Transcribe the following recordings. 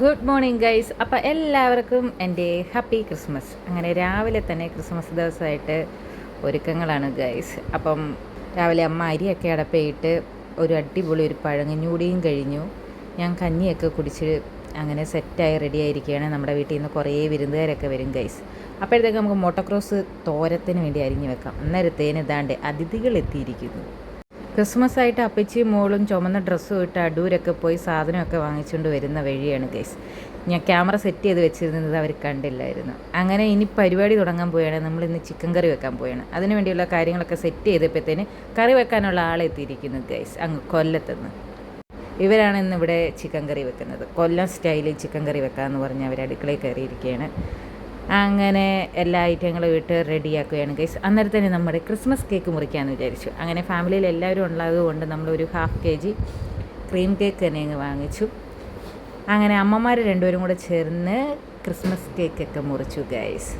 Good morning guys അപ്പോൾ എല്ലാവർക്കും എന്റെ ഹാപ്പി ക്രിസ്മസ് അങ്ങനെ രാവിലെ തന്നെ ക്രിസ്മസ് ദിവസമായിട്ട് ഒരുക്കങ്ങളാണ് ഗൈസ് അപ്പം രാവിലെ അമ്മ അരിയൊക്കെ അടപ്പയിട്ട് ഒരു അടിപൊളി ഒരു പഴങ്ങഞ്ഞൂടിയും കഴിഞ്ഞു. ഞാൻ കഞ്ഞിയൊക്കെ കുടിച്ച് അങ്ങനെ സെറ്റായി റെഡി ആയിരിക്കുകയാണ്. നമ്മുടെ വീട്ടിൽ നിന്ന് കുറേ വിരുന്നുകാരൊക്കെ വരും ഗൈസ് അപ്പോഴത്തേക്ക് നമുക്ക് മൊട്ടക്രോസ് തോരത്തിന് വേണ്ടി അരിഞ്ഞു വെക്കാം. അന്നേരത്തേന് ഇതാണ്ട് അതിഥികൾ എത്തിയിരിക്കുന്നു ക്രിസ്മസ് ആയിട്ട് അപ്പച്ചിയും മോളും ചുമന്ന ഡ്രസ്സും ഇട്ട് അടൂരൊക്കെ പോയി സാധനമൊക്കെ വാങ്ങിച്ചുകൊണ്ട് വരുന്ന വഴിയാണ് ഗൈസ്. ഞാൻ ക്യാമറ സെറ്റ് ചെയ്ത് വെച്ചിരുന്നത് അവർ കണ്ടില്ലായിരുന്നു. അങ്ങനെ ഇനി പരിപാടി തുടങ്ങാൻ പോയാണ്. നമ്മൾ ഇന്ന് ചിക്കൻ കറി വെക്കാൻ പോയാണ്. അതിനു വേണ്ടിയുള്ള കാര്യങ്ങളൊക്കെ സെറ്റ് ചെയ്തപ്പോഴത്തേന് കറി വെക്കാനുള്ള ആളെ എത്തിയിരിക്കുന്നു ഗൈസ്. അങ്ങ് കൊല്ലത്തുനിന്ന്. ഇവരാണ് ഇന്ന് ഇവിടെ ചിക്കൻ കറി വെക്കുന്നത്. കൊല്ലം സ്റ്റൈലിൽ ചിക്കൻ കറി വെക്കാമെന്ന് പറഞ്ഞ് അവർ അടുക്കളയിൽ കയറിയിരിക്കുകയാണ്. അങ്ങനെ എല്ലാ ഐറ്റങ്ങളും ഇട്ട് റെഡിയാക്കുകയാണ്. ഗൈസ് അന്നേരം തന്നെ നമ്മുടെ ക്രിസ്മസ് കേക്ക് മുറിക്കാമെന്ന് വിചാരിച്ചു. അങ്ങനെ ഫാമിലിയിൽ എല്ലാവരും ഉള്ളതുകൊണ്ട് നമ്മളൊരു half K G cream cake തന്നെ അങ്ങ് വാങ്ങിച്ചു. അങ്ങനെ അമ്മമാർ രണ്ടുപേരും കൂടെ ചേർന്ന് ക്രിസ്മസ് കേക്കൊക്കെ മുറിച്ചു ഗൈസ്.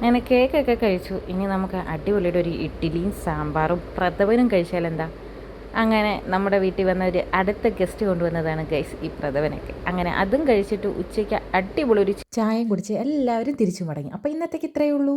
അങ്ങനെ കേക്കൊക്കെ കഴിച്ചു. ഇനി നമുക്ക് അടിപൊളിയുടെ ഒരു ഇഡ്ഡലിയും സാമ്പാറും പ്രഥമനും കഴിച്ചാൽ എന്താ? അങ്ങനെ നമ്മുടെ വീട്ടിൽ വന്ന ഒരു അടുത്ത ഗസ്റ്റ് കൊണ്ടുവന്നതാണ് ഗൈസ് ഈ പ്രഥമനൊക്കെ. അങ്ങനെ അതും കഴിച്ചിട്ട് ഉച്ചയ്ക്ക് അടിപൊളി ഒരു ചായയും കുടിച്ച് എല്ലാവരും തിരിച്ചു മടങ്ങി. അപ്പോൾ ഇന്നത്തേക്ക് ഇത്രയേ ഉള്ളൂ.